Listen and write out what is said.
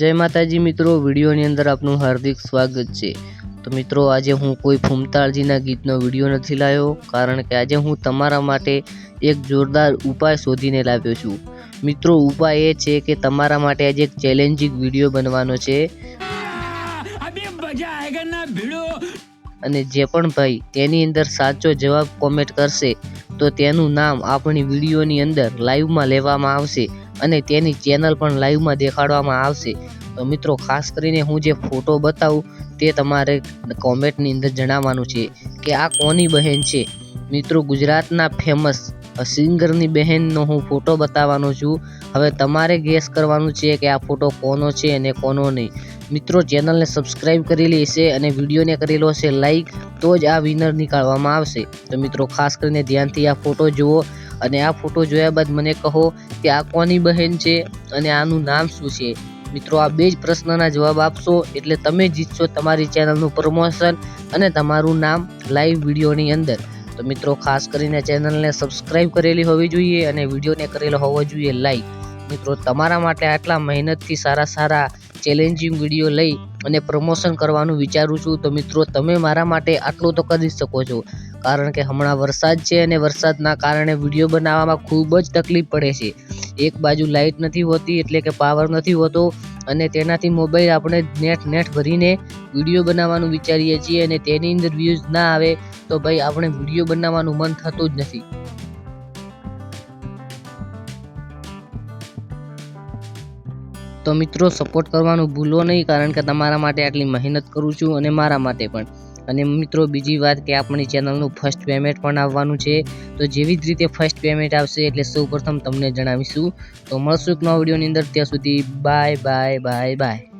જય માતાજી મિત્રો વિડીયોની અંદર આપનું હાર્દિક સ્વાગત છે. તો મિત્રો આજે હું કોઈ ફૂમતાળજીના ગીતનો વીડિયો નથી લાવ્યો કારણ કે આજે હું તમારા માટે એક જોરદાર ઉપાય શોધીને લાવ્યો છું. મિત્રો ઉપાય એ છે કે તમારા માટે આજે એક ચેલેન્જિંગ વીડિયો બનવાનો છે. અને જે પણ ભાઈ તેની અંદર સાચો જવાબ કોમેન્ટ કરશે તો તેનું નામ આપણી વિડીયોની અંદર લાઈવમાં લેવામાં આવશે. અને તેની ચેનલ પણ લાઈવમાં દેખાડવામાં આવશે. તો મિત્રો, ખાસ કરીને હું જે ફોટો બતાવું, તે તમારે કોમેન્ટની અંદર જણાવવાનું છે કે આ કોની બહેન છે? મિત્રો, ગુજરાતના ફેમસ સિંગરની બહેનનો હું ફોટો બતાવવાનો છું. હવે તમારે ગેસ કરવાનું છે કે આ ફોટો કોનો છે અને કોનો નહીં. મિત્રો ચેનલને સબસ્ક્રાઈબ કરેલી હશે અને વિડીયોને કરેલો હશે લાઈક તો જ આ વિનર નીકાળવામાં આવશે. તો મિત્રો, ખાસ કરીને ધ્યાનથી આ ફોટો જુઓ. અને આ ફોટો જોયા બાદ મને કહો કે આ કોની બહેન છે અને આનું નામ શું છે? મિત્રો, આ બે જ પ્રશ્નના જવાબ આપશો એટલે તમે જીતશો તમારી ચેનલનું પ્રમોશન અને તમારું નામ લાઈવ વિડીયોની અંદર. તો મિત્રો, ખાસ કરીને ચેનલને સબસ્ક્રાઈબ કરેલી હોવી જોઈએ અને વિડીયોને કરેલો હોવો જોઈએ લાઈક મિત્રો, તમારા માટે આટલા મહેનતથી સારા સારા ચેલેન્જિંગ વીડિયો લઈ અને પ્રમોશન કરવાનું વિચારું છું. તો મિત્રો, તમે મારા માટે આટલું તો કરી શકો છો. કારણ કે હમણાં વરસાદ છે અને વરસાદના કારણે વીડિયો બનાવવામાં ખૂબ જ તકલીફ પડે છે. એક બાજુ લાઇટ નથી હોતી એટલે કે પાવર નથી હોતો અને તેનાથી મોબાઈલ આપણે નેટ નેટ ભરીને વીડિયો બનાવવાનું વિચારીએ છીએ અને તેની અંદર વ્યૂઝ ના આવે તો ભાઈ આપણે વીડિયો બનાવવાનું મન થતું જ નથી. તો મિત્રો સપોર્ટ કરવાનું ભૂલો નહીં કારણ કે તમારા માટે આટલી મહેનત કરું છું અને મારા માટે પણ. અને મિત્રો, બીજી વાત કે આપણી ચેનલનું ફર્સ્ટ પેમેન્ટ પણ આવવાનું છે. તો જેવી જ રીતે ફર્સ્ટ પેમેન્ટ આવશે એટલે સૌ પ્રથમ તમને જણાવીશું. તો મળશું નવા વિડીયોની અંદર. ત્યાં સુધી બાય બાય બાય બાય